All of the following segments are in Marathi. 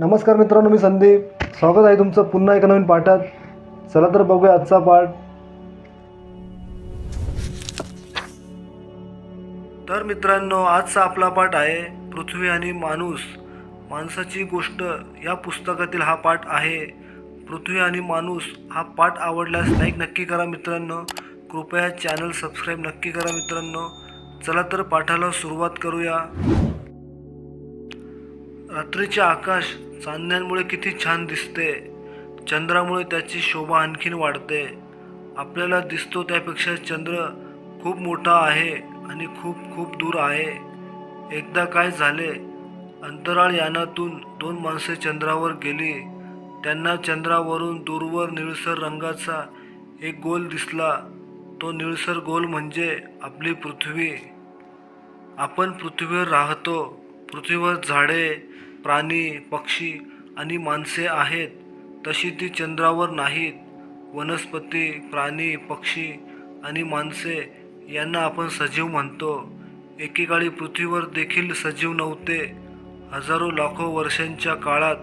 नमस्कार मित्रांनो मी संदीप. स्वागत आहे तुमचं पुन्हा एका नवीन पाठात. चला तर बघूया आजचा पाठ. तर मित्रांनो आजचा आपला पाठ आहे पृथ्वी आणि माणूस. माणसाची गोष्ट या पुस्तकातील हा पाठ आहे. पृथ्वी आणि माणूस हा पाठ आवडल्यास लाईक नक्की करा मित्रांनो. कृपया चॅनल सबस्क्राईब नक्की करा मित्रांनो. चला तर पाठाला सुरुवात करूया. रात्रीचे आकाश चांदण्यांमुळे किती छान दिसते. चंद्रामुळे त्याची शोभा आणखीन वाढते. आपल्याला दिसतो त्यापेक्षा चंद्र खूप मोठा आहे आणि खूप खूप दूर आहे. एकदा काय झाले? अंतराळ यानातून दोन माणसे चंद्रावर गेली. त्यांना चंद्रावरून दूरवर निळसर रंगाचा एक गोल दिसला. तो निळसर गोल म्हणजे आपली पृथ्वी. आपण पृथ्वीवर राहतो. पृथ्वीवर झाडे प्राणी पक्षी आणि माणसे आहेत तशी ती चंद्रावर नाहीत. वनस्पती प्राणी पक्षी आणि माणसे यांना आपण सजीव म्हणतो. एकेकाळी पृथ्वीवर देखील सजीव नव्हते. हजारो लाखो वर्षांच्या काळात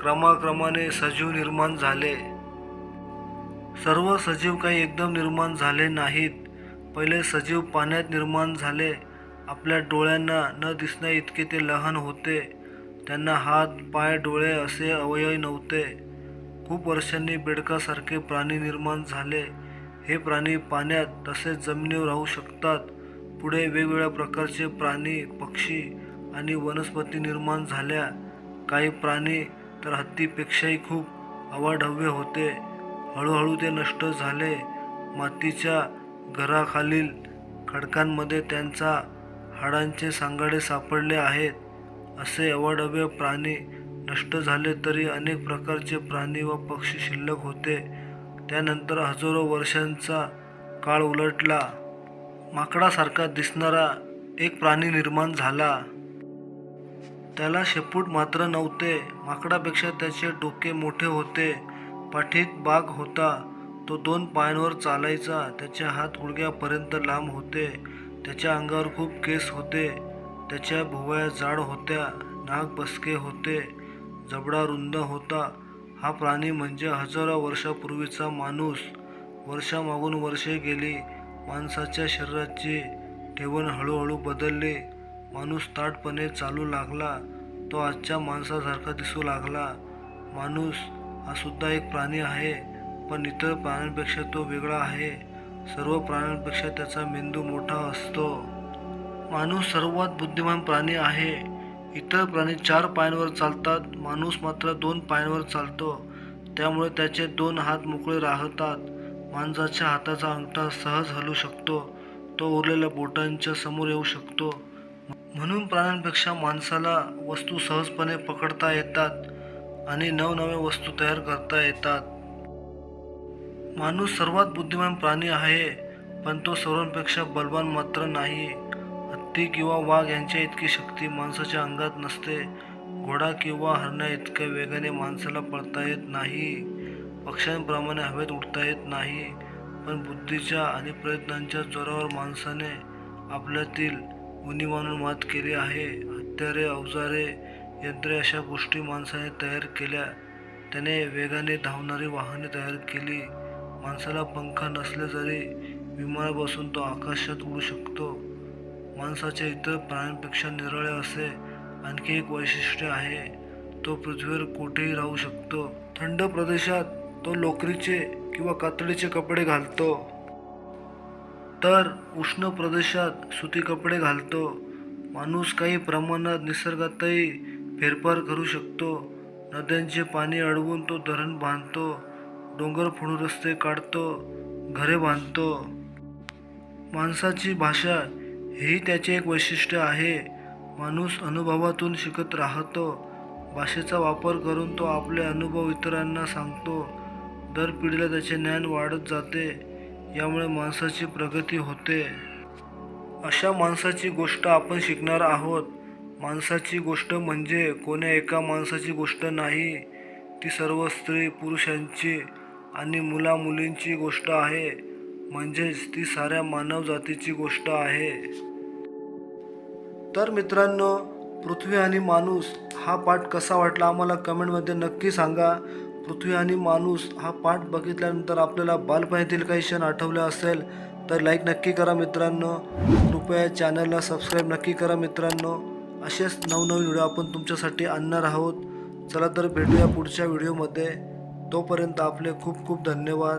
क्रमाक्रमाने सजीव निर्माण झाले. सर्व सजीव काही एकदम निर्माण झाले नाहीत. पहिले सजीव पाण्यात निर्माण झाले. आपल्या डोळ्यांना न दिसण्या इतके ते लहान होते. त्यांना हात पाय डोळे असे अवयव नव्हते. खूप वर्षांनी बेडकासारखे प्राणी निर्माण झाले. हे प्राणी पाण्यात तसेच जमिनीवर राहू शकतात. पुढे वेगवेगळ्या प्रकारचे प्राणी पक्षी आणि वनस्पती निर्माण झाल्या. काही प्राणी तर हत्तीपेक्षाही खूप अवाढव्य होते. हळूहळू ते नष्ट झाले. मातीच्या घराखालील खडकांमध्ये त्यांचा हाडांचे सांगाडे सापडले आहेत. असे अवाढव्य प्राणी नष्ट झाले तरी अनेक प्रकारचे प्राणी व पक्षी शिल्लक होते. त्यानंतर हजारो वर्षांचा काळ उलटला. माकडासारखा दिसणारा एक प्राणी निर्माण झाला. त्याला शेपूट मात्र नव्हते. माकडापेक्षा त्याचे डोके मोठे होते. पाठीत बाग होता. तो दोन पायांवर चालायचा. त्याचे हात गुडघ्यापर्यंत लांब होते. त्याच्या अंगावर खूप केस होते. त्याच्या भुवया जाड होत्या नाक बसके होते जबडा रुंद होता. हा प्राणी म्हणजे हजारो वर्षापूर्वीचा माणूस. वर्षामागून वर्षे गेली माणसाच्या शरीराची ठेवण हळूहळू बदलली. माणूस ताटपणे चालू लागला तो आजच्या माणसासारखा दिसू लागला. माणूस हा सुद्धा एक प्राणी आहे पण इतर प्राण्यांपेक्षा तो वेगळा आहे. सर्व प्राण्यांपेक्षा त्याचा मेंदू मोठा असतो. माणूस सर्वात बुद्धिमान प्राणी आहे. इतर प्राणी चार पायांवर चालतात माणूस मात्र दोन पायांवर चालतो. त्यामुळे त्याचे दोन हात मोकळे राहतात. माणसाच्या हाताचा अंगठा सहज हलू शकतो. तो उरलेल्या बोटांच्या समोर येऊ शकतो. म्हणून प्राण्यांपेक्षा माणसाला वस्तू सहजपणे पकडता येतात आणि नवनव्या वस्तू तयार करता येतात. माणूस सर्वात बुद्धिमान प्राणी आहे पण तो सर्वांपेक्षा बलवान मात्र नाही. हत्ती किंवा वाघ यांच्या इतकी शक्ती माणसाच्या अंगात नसते. घोडा किंवा हरण्या इतक्या वेगाने माणसाला पळता येत नाही. पक्ष्यांप्रमाणे हवेत उडता येत नाही. पण बुद्धीच्या आणि प्रयत्नांच्या जोरावर माणसाने आपल्यातील उणीवांवर मात केली आहे. हत्यारे अवजारे यंत्रे अशा गोष्टी माणसाने तयार केल्या. त्याने वेगाने धावणारी वाहने तयार केली. माणसाला पंख नसले तरी विमानापासून तो आकाशात उडू शकतो. माणसाच्या इतर प्राण्यांपेक्षा निराळे असे आणखी एक वैशिष्ट्य आहे. तो पृथ्वीवर कुठेही राहू शकतो. थंड प्रदेशात तो लोकरीचे किंवा कातडीचे कपडे घालतो. तर उष्ण प्रदेशात सुती कपडे घालतो. माणूस काही प्रमाणात निसर्गातही फेरफार करू शकतो. नद्यांचे पाणी अडवून तो धरण बांधतो. डोंगर फोडून रस्ते काढतो. घरे बांधतो. माणसाची भाषा हेही त्याचे एक वैशिष्ट्य आहे. माणूस अनुभवातून शिकत राहतो. भाषेचा वापर करून तो आपले अनुभव इतरांना सांगतो. दर पिढीला त्याचे ज्ञान वाढत जाते. यामुळे माणसाची प्रगती होते. अशा माणसाची गोष्ट आपण शिकणार आहोत. माणसाची गोष्ट म्हणजे कोण्या एका माणसाची गोष्ट नाही. ती सर्व स्त्री पुरुषांची आणि मुलामुलींची गोष्ट आहे. म्हणजेच ती साऱ्या मानव जातीची गोष्ट आहे. तर मित्रांनो पृथ्वी आणि माणूस हा पाठ कसा वाटला आम्हाला कमेंटमध्ये नक्की सांगा. पृथ्वी आणि माणूस हा पाठ बघितल्यानंतर आपल्याला बालपणीतील काही क्षण आठवले असेल तर लाईक नक्की करा मित्रांनो. कृपया चॅनलला सबस्क्राईब नक्की करा मित्रांनो. असेच नवनवीन व्हिडिओ आपण तुमच्यासाठी आणणार आहोत. चला तर भेटूया पुढच्या व्हिडिओमध्ये तोपर्यंत आपले खूप खूप धन्यवाद.